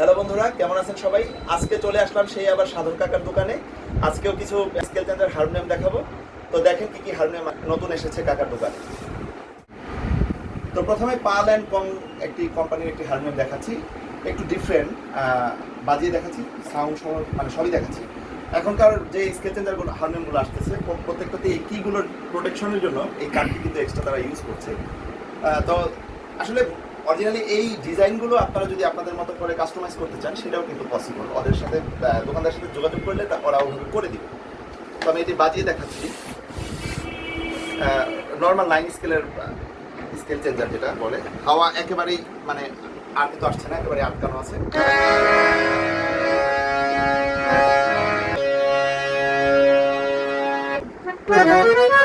Hello বন্ধুরা, কেমন আছেন সবাই? আজকে চলে আসলাম সেই আবার সাধন কাকার দোকানে। আজকেও কিছু স্কেল চেঞ্জার হারমোনিয়াম দেখাবো। তো দেখেন কি কি হারমোনিয়াম নতুন এসেছে কাকার দোকানে। তো প্রথমে পাল অ্যান্ড কং একটি কোম্পানির একটি হারমোনিয়াম দেখাচ্ছি। একটু ডিফারেন্ট বাজিয়ে দেখাচ্ছি সাউন্ড সহ মানে সবই দেখাচ্ছি। এখনকার যে স্কেল চেঞ্জারগুলো হারমোনিয়ামগুলো আসতেছে প্রত্যেকটাতে এই কিগুলোর প্রোটেকশনের জন্য এই কার্ডটি কিন্তু এক্সট্রা তারা ইউজ করছে। তো আসলে অরিজিনালি এই ডিজাইনগুলো আপনারা যদি আপনাদের মতো করে কাস্টমাইজ করতে চান সেটাও কিন্তু পসিবল ওদের সাথে আহ, দোকানদারের সাথে যোগাযোগ করলে তা ওরা ওভাবে করে দিবে। তো আমি এটি বাজিয়ে দেখাচ্ছি। নর্মাল লাইন স্কেলের স্কেল চেঞ্জার যেটা বলে। হাওয়া একেবারেই মানে আর তো আসছে না একেবারে আটকানো আছে। রিট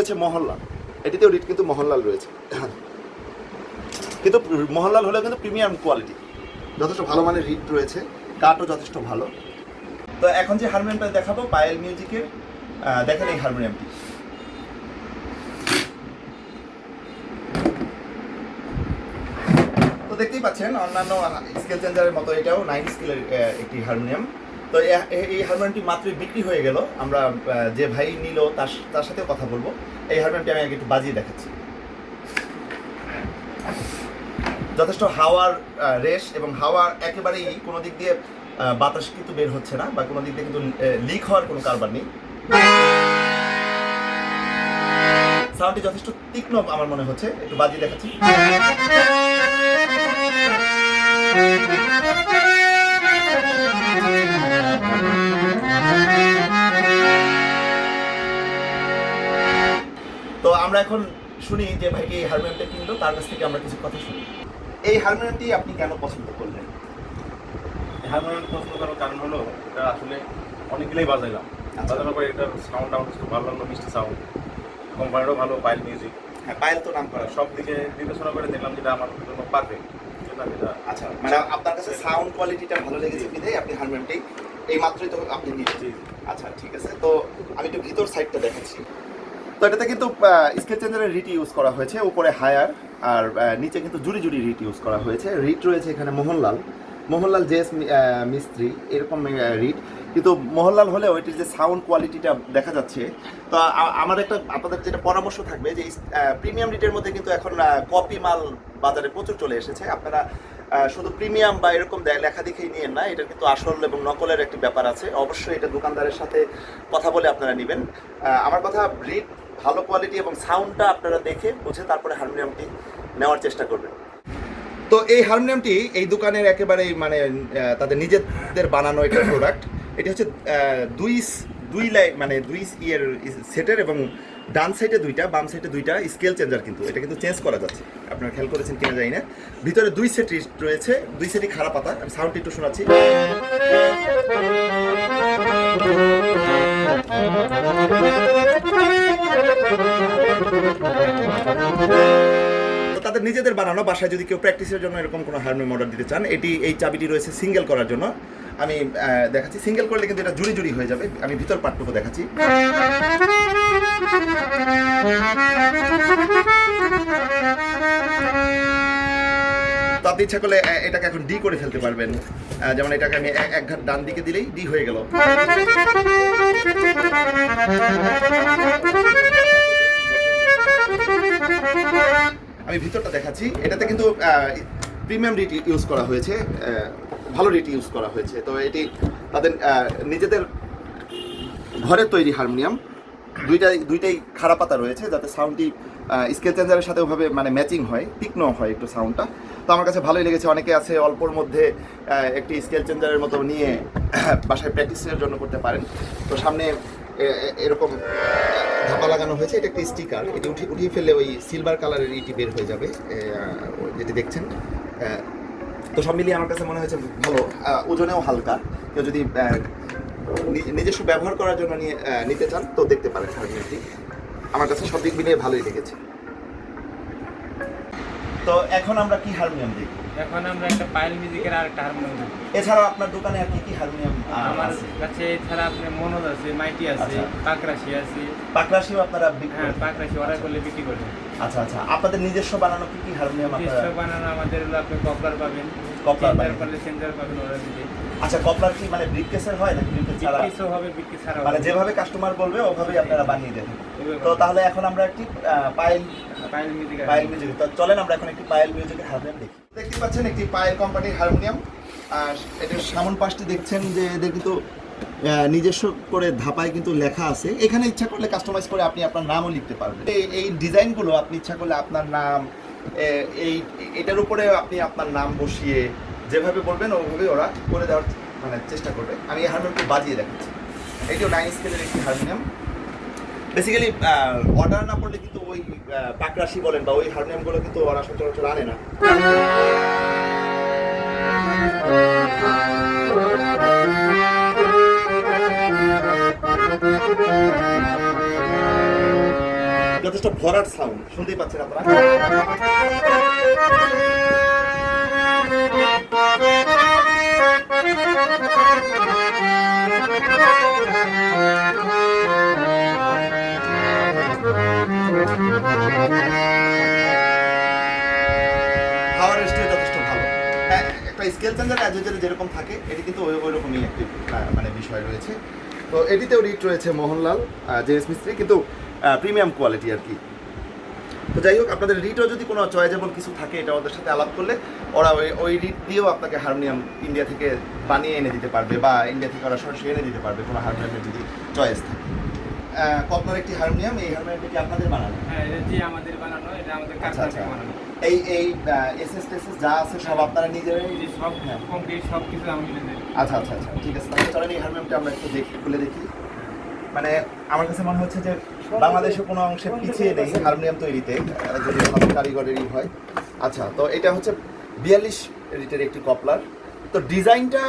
রয়েছে মহল্লাল এটিতেও রিট কিন্তু মহল্লাল রয়েছে। কিন্তু মহল্লাল হলেও কিন্তু প্রিমিয়াম কোয়ালিটি। যথেষ্ট ভালো মানের রিট রয়েছে। কাঠও যথেষ্ট ভালো। তো এখন যে হারমোনিয়ামটা দেখাবো, পায়েল মিউজিকের দেখেন এই হারমোনিয়ামটি। তো দেখতেই পাচ্ছেন, অন্যান্য স্কেল চেঞ্জারের মতো এটাও নাইন স্কেলের একটি হারমোনিয়াম। তো এই হারমোনিয়ামটি মাত্রই বিক্রি হয়ে গেল। আমরা যে ভাই নিল, তার তার সাথেও কথা বলব। এই হারমোনিয়ামটি আমি আগে একটু বাজিয়ে দেখাচ্ছি। যথেষ্ট হাওয়ার রেশ এবং হাওয়া একেবারেই কোনো দিক দিয়ে বাতাস কিন্তু বের হচ্ছে না বা কোনো দিক দিয়ে কিন্তু লিক হওয়ার কোনো কারবার নেই। সাউন্ডটি যথেষ্ট তীক্ষ্ণ আমার মনে হচ্ছে। একটু বাজিয়ে দেখাচ্ছি। এখন শুনি যে ভাইকে এই হারমোনিয়ামটা কিনলো তার কাছ থেকে আমরা কিছু কথা শুনি। এই হারমোনিয়ামটি আপনি কেন পছন্দ করলেন? হারমোনিয়াম পছন্দ করার কারণ হলো এটা আসলে অনেকগুলোই বাজাইলাম। আচ্ছা। বাজানোর পরে এটার সাউন্ড আমার খুব ভালো লাগল মিষ্টি সাউন্ড কোম্পানিরও ভালো পাইল মিউজিক হ্যাঁ পায়েল তো নাম করা সব দিকে বিবেচনা করে দেখলাম যেটা আমার জন্য পারফেক্ট আচ্ছা মানে আপনার কাছে সাউন্ড কোয়ালিটিটা ভালো লেগেছে বিধায় আপনি হারমোনিয়ামটি এই মাত্রই তো আপনি নিয়েছেন। আচ্ছা ঠিক আছে। তো আমি একটু ভিতর সাইডটা দেখাচ্ছি। তো এটাতে কিন্তু স্কেল চেঞ্জারের রিট ইউজ করা হয়েছে, উপরে হায়ার আর নিচে কিন্তু জুড়ি জুড়ি রিট ইউজ করা হয়েছে। রিট রয়েছে এখানে মোহনলাল। মোহনলাল জেস মিস্ত্রি, এরকম রিট কিন্তু মোহনলাল হলেও এটির যে সাউন্ড কোয়ালিটিটা দেখা যাচ্ছে, তো আমার একটা, আপনাদের যেটা পরামর্শ থাকবে যে প্রিমিয়াম রিটের মধ্যে কিন্তু এখন কপি মাল বাজারে প্রচুর চলে এসেছে। আপনারা শুধু প্রিমিয়াম বা এরকম লেখা দেখেই নিয়েন না এটা কিন্তু আসল এবং নকলের একটি ব্যাপার আছে। অবশ্যই এটা দোকানদারের সাথে কথা বলে আপনারা নেবেন। আমার কথা রিড ভালো কোয়ালিটি এবং সাউন্ডটা আপনারা দেখে বুঝে তারপরে হারমোনিয়ামটি নেওয়ার চেষ্টা করবেন। তো এই হারমোনিয়ামটি এই দোকানের একেবারে মানে তাদের নিজেদের বানানো একটা প্রোডাক্ট এটি হচ্ছে দুই দুই লাই মানে দুই ইয়ের সেটের এবং ডান সাইডে দুইটা বাম সাইডে দুইটা স্কেল চেঞ্জার কিন্তু। এটা কিন্তু চেঞ্জ করা যাচ্ছে। আপনারা খেয়াল করেছেন কিনা জানি না। ভিতরে দুই সেট রয়েছে দুই সেটই খারাপ পাতা। আমি সাউন্ডটি একটু শোনাচ্ছি। তো তাদের নিজেদের বানানো বাসায় যদি কেউ প্র্যাকটিসের জন্য এরকম কোনো হারমোনিয়াম অর্ডার দিতে চান, এটি, এই চাবিটি রয়েছে সিঙ্গেল করার জন্য। আমি দেখাচ্ছি। সিঙ্গেল করলে কিন্তু এটা জুড়ি জুড়ি হয়ে যাবে। আমি ভিতর পার্টটুকু দেখাচ্ছি। তো ইচ্ছা করলে এটাকে এখন ডি করে ফেলতে পারবেন। যেমন এটাকে আমি এক ঘাট ডান দিকে দিলেই ডি হয়ে গেল। আমি ভিতরটা দেখাচ্ছি। এটাতে কিন্তু প্রিমিয়াম রিট ইউজ করা হয়েছে ভালো রিট ইউজ করা হয়েছে। তো এটি তাদের নিজেদের ঘরের তৈরি হারমোনিয়াম। দুইটাই দুইটাই খারাপ পাতা রয়েছে, যাতে সাউন্ডটি স্কেল চেঞ্জারের সাথে ওভাবে মানে ম্যাচিং হয়, তীক্ষ্ণ হয় একটু সাউন্ডটা তো আমার কাছে ভালোই লেগেছে। অনেকে আছে অল্পর মধ্যে একটি স্কেল চেঞ্জারের মতো নিয়ে বাসায় প্র্যাকটিসের জন্য করতে পারেন। তো সামনে এরকম ধাপা লাগানো হয়েছে, এটা একটি স্টিকার এটি উঠি, উঠিয়ে ফেললে ওই সিলভার কালারের ইটি বের হয়ে যাবে যেটি দেখছেন। তো সব মিলিয়ে আমার কাছে মনে হয়েছে, ভালো ওজনেও হালকা। কেউ যদি নিজস্ব ব্যবহার করার জন্য নিয়ে নিতে চান, তো দেখতে পারেন হারমোনিয়ামটি আমার কাছে সব দিক মিলিয়ে ভালোই লেগেছে। তো এখন আমরা কি হারমোনিয়াম দেখব? এখন আমরা একটা পাইল মিউজিকের আর একটা হারমোনিয়াম। এছাড়াও আপনার দোকানে আর কি কি হারমোনিয়াম আমার কাছে এছাড়া আপনার মনোজ আছে মাইটি আছে আচ্ছা। পাকরাশি আছে। পাকরাশি আপনারা বিক্রি হ্যাঁ করেন? পাকরাশি অর্ডার করলে বিক্রি করে। আচ্ছা আচ্ছা। আপনাদের নিজস্ব বানানো কি কি হারমোনিয়াম আপনারা? নিজস্ব বানানো আমাদের হলো আপনি কপলার পাবেন। কপলার পাবেন। চেঞ্জার পাবেন আচ্ছা কপলার কি মানে ব্রিক কেসের হয় নাকি ব্রিক ছাড়া? বিক্রি হবে বিক্রি ছাড়া মানে যেভাবে কাস্টমার বলবে ওভাবেই আপনারা বানিয়ে দেন তো তাহলে এখন আমরা একটি পায়েল পাইল মিউজিক পায়েল মিউজিক তো চলেন আমরা এখন একটি পায়েল মিউজিকের হারমোনিয়াম দেখি। দেখতে পাচ্ছেন একটি পায়েল কোম্পানির হারমোনিয়াম আর এটার সামন পাশটি দেখছেন যে এদের কিন্তু নিজস্ব করে ধাপায় কিন্তু লেখা আছে। এখানে ইচ্ছা করলে কাস্টমাইজ করে আপনি আপনার নামও লিখতে পারবেন। এই ডিজাইনগুলো আপনি ইচ্ছা করলে আপনার নাম এই, এটার উপরে আপনি আপনার নাম বসিয়ে যেভাবে বলবেন, ওভাবে ওরা করে দেওয়ার মানে চেষ্টা করবে। আমি এই হারমোনিয়ামটি বাজিয়ে দেখাচ্ছি। এটিও নাইন স্কেলের একটি হারমোনিয়াম। বেসিক্যালি অর্ডার না পড়লে কিন্তু ওই পাকরাশি বলেন বা ওই হারমোনিয়ামগুলো কিন্তু ওরা সচরাচর আনে না। যথেষ্ট ভরাট সাউন্ড শুনতেই পাচ্ছেন আপনারা। যথেষ্ট ভালো। হ্যাঁ একটা স্কেল চেঞ্জার যেরকম থাকে, এটি কিন্তু ওই ওই একটি মানে বিষয় রয়েছে। তো এটিতেও রিট রয়েছে মোহনলাল জেএস মিস্ত্রি কিন্তু প্রিমিয়াম কোয়ালিটি আর কি। তো যাই হোক আপনাদের রিটও যদি কোনো চয়েজেবল কিছু থাকে এটা ওদের সাথে আলাপ করলে ওরা ওই ওই রিট দিয়েও আপনাকে হারমোনিয়াম ইন্ডিয়া থেকে বানিয়ে এনে দিতে পারবে বা ইন্ডিয়া থেকে ওরা সরাসরি এনে দিতে পারবে কোনো হারমোনিয়ামের যদি চয়েস থাকে। আহ, কপলার একটি হারমোনিয়াম এই হারমোনিয়ামটি কি আপনাদের বানানো? হ্যাঁ এটা আমাদের বানানো এটা আমাদের আচ্ছা, কারখানা আচ্ছা। বানানো। এই এই এসএস টেসএস যা আছে সব আপনারা নিজেরাই সব হ্যাঁ। কমপ্লিট সব কিছু আমি আচ্ছা আচ্ছা আচ্ছা ঠিক আছে। তাহলে চলেন এই হারমোনিয়ামটা আমরা একটু দেখি খুলে দেখি। মানে আমার কাছে মনে হচ্ছে যে বাংলাদেশে কোনো অংশে পিছিয়ে নেই হারমোনিয়াম তৈরিতে যদি কারিগরেরই হয়। আচ্ছা তো এটা হচ্ছে বিয়াল্লিশ রিটের একটি কপলার। তো ডিজাইনটা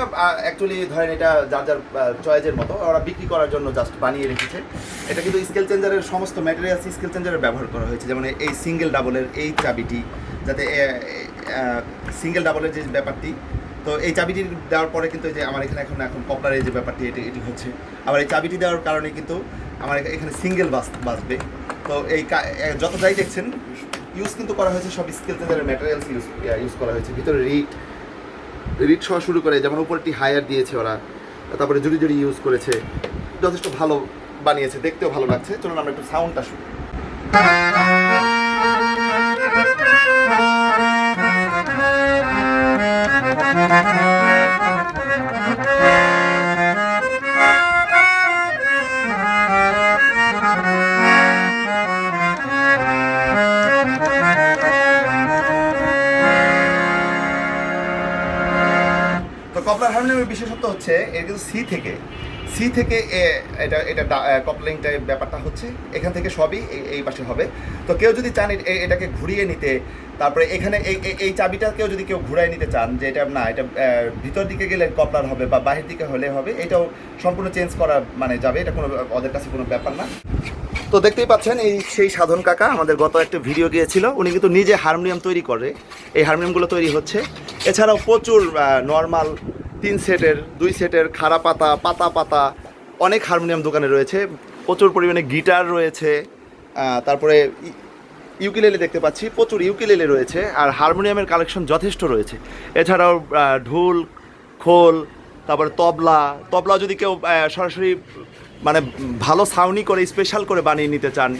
অ্যাকচুয়ালি ধরেন এটা যার যার চয়েজের মতো, ওরা বিক্রি করার জন্য জাস্ট বানিয়ে রেখেছে। এটা কিন্তু স্কেল চেঞ্জারের সমস্ত ম্যাটেরিয়ালস স্কেল চেঞ্জারের ব্যবহার করা হয়েছে। যেমন এই সিঙ্গেল ডাবলের এই চাবিটি, যাতে সিঙ্গেল ডাবলের যে ব্যাপারটি তো এই চাবিটি দেওয়ার পরে কিন্তু যে আমার এখানে এখন এখন পপুলার যে ব্যাপারটি, এটি এটি হচ্ছে। আবার এই চাবিটি দেওয়ার কারণে কিন্তু আমার এখানে সিঙ্গেল বাস বাজবে তো এই যত যাই দেখছেন ইউজ কিন্তু করা হয়েছে সব স্কেল চেঞ্জারের ম্যাটেরিয়ালস ইউজ ইউজ করা হয়েছে। ভিতরে রিট রিট সহ শুরু করে, যেমন উপরটি হায়ার দিয়েছে ওরা, তারপরে জুড়ি জুড়ি ইউজ করেছে। যথেষ্ট ভালো বানিয়েছে, দেখতেও ভালো লাগছে। চলুন আমরা একটু সাউন্ডটা শুনি। কপলার হারমোনিয়ামের বিশেষত্ব হচ্ছে এর কিন্তু সি থেকে সি থেকে এ- এটা এটা কপলিংটা ব্যাপারটা হচ্ছে, এখান থেকে সবই এই- পাশে হবে। তো কেউ যদি চান এটাকে ঘুরিয়ে নিতে, তারপরে এখানে এই এই- এই চাবিটা কেউ যদি কেউ ঘুরাই নিতে চান, যে এটা না, এটা ভিতর দিকে গেলে কপলার হবে বা বাহির দিকে হলে হবে, এটাও সম্পূর্ণ চেঞ্জ করা মানে যাবে, এটা কোনো, ওদের কাছে কোনো ব্যাপার না। তো দেখতেই পাচ্ছেন, এই সেই সাধন কাকা আমাদের গত একটা ভিডিও গিয়েছিল, উনি কিন্তু নিজে হারমোনিয়াম তৈরি করে, এই হারমোনিয়ামগুলো তৈরি হচ্ছে। এছাড়াও প্রচুর নর্মাল তিন সেটের, দুই সেটের খাড়া পাতা পাতা পাতা, অনেক হারমোনিয়াম দোকানে রয়েছে। প্রচুর পরিমাণে গিটার রয়েছে তারপরে ইউকিলেলে দেখতে পাচ্ছি, প্রচুর ইউকিলেলে রয়েছে, আর হারমোনিয়ামের কালেকশন যথেষ্ট রয়েছে। এছাড়াও ঢোল, খোল, তারপরে তবলা তবলা যদি কেউ সরাসরি মানে ভালো সাউনি করে স্পেশাল করে বানিয়ে নিতে চান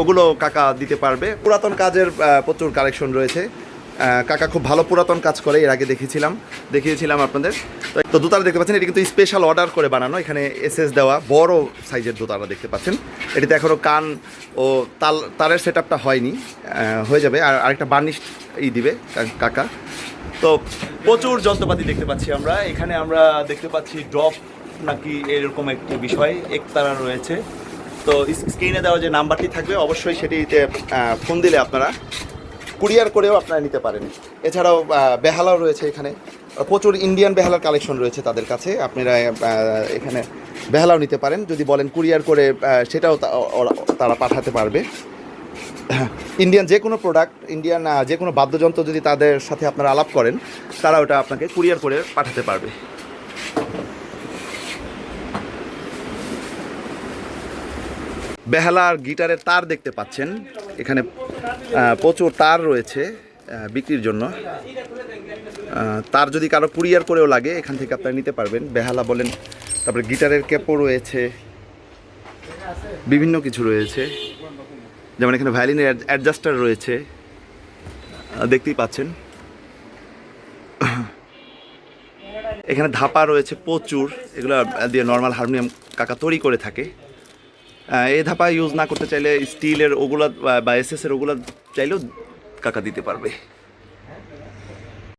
ওগুলো কাকা দিতে পারবে। পুরাতন কাজের প্রচুর কালেকশন রয়েছে। কাকা খুব ভালো পুরাতন কাজ করে, এর আগে দেখেছিলাম দেখিয়েছিলাম আপনাদের। তো- দোতারা দেখতে পাচ্ছেন, এটি কিন্তু স্পেশাল অর্ডার করে বানানো, এখানে এসএস দেওয়া, বড় সাইজের দোতারা দেখতে পাচ্ছেন। এটিতে এখনও কান ও তাল, তারের সেট আপটা হয়নি হয়ে যাবে, আর আরেকটা বার্নিশ ই দিবে কাকা। তো প্রচুর যন্ত্রপাতি দেখতে পাচ্ছি আমরা, এখানে আমরা দেখতে পাচ্ছি ড্রপ নাকি এরকম একটি বিষয়, একতারা রয়েছে। তো স্ক্রিনে দেওয়া যে নাম্বারটি থাকবে, অবশ্যই সেটিতে ফোন দিলে আপনারা কুরিয়ার করেও আপনারা নিতে পারেন। এছাড়াও বেহালাও রয়েছে এখানে। প্রচুর ইন্ডিয়ান বেহালার কালেকশন রয়েছে তাদের কাছে। আপনারা এখানে বেহালাও নিতে পারেন। যদি বলেন কুরিয়ার করে সেটাও তারা পাঠাতে পারবে। ইন্ডিয়ান যে কোনো প্রোডাক্ট ইন্ডিয়ান যে কোনো বাদ্যযন্ত্র যদি তাদের সাথে আপনারা আলাপ করেন, তারা ওটা আপনাকে কুরিয়ার করে পাঠাতে পারবে। বেহালা আর গিটারের তার দেখতে পাচ্ছেন। এখানে প্রচুর তার রয়েছে বিক্রির জন্য। তার যদি কারও কুরিয়ার করেও লাগে, এখান থেকে আপনারা নিতে পারবেন। বেহালা বলেন, তারপরে গিটারের ক্যাপও রয়েছে। বিভিন্ন কিছু রয়েছে। যেমন এখানে ভায়োলিনের অ্যাডজাস্টার রয়েছে। দেখতেই পাচ্ছেন। এখানে ধাপা রয়েছে প্রচুর। এগুলো দিয়ে নর্মাল হারমোনিয়াম কাকা তৈরি করে থাকে। এই ধাপা ইউজ না করতে চাইলে স্টিলের ওগুলা বা এস এর ওগুলা চাইলেও কাকা দিতে পারবে।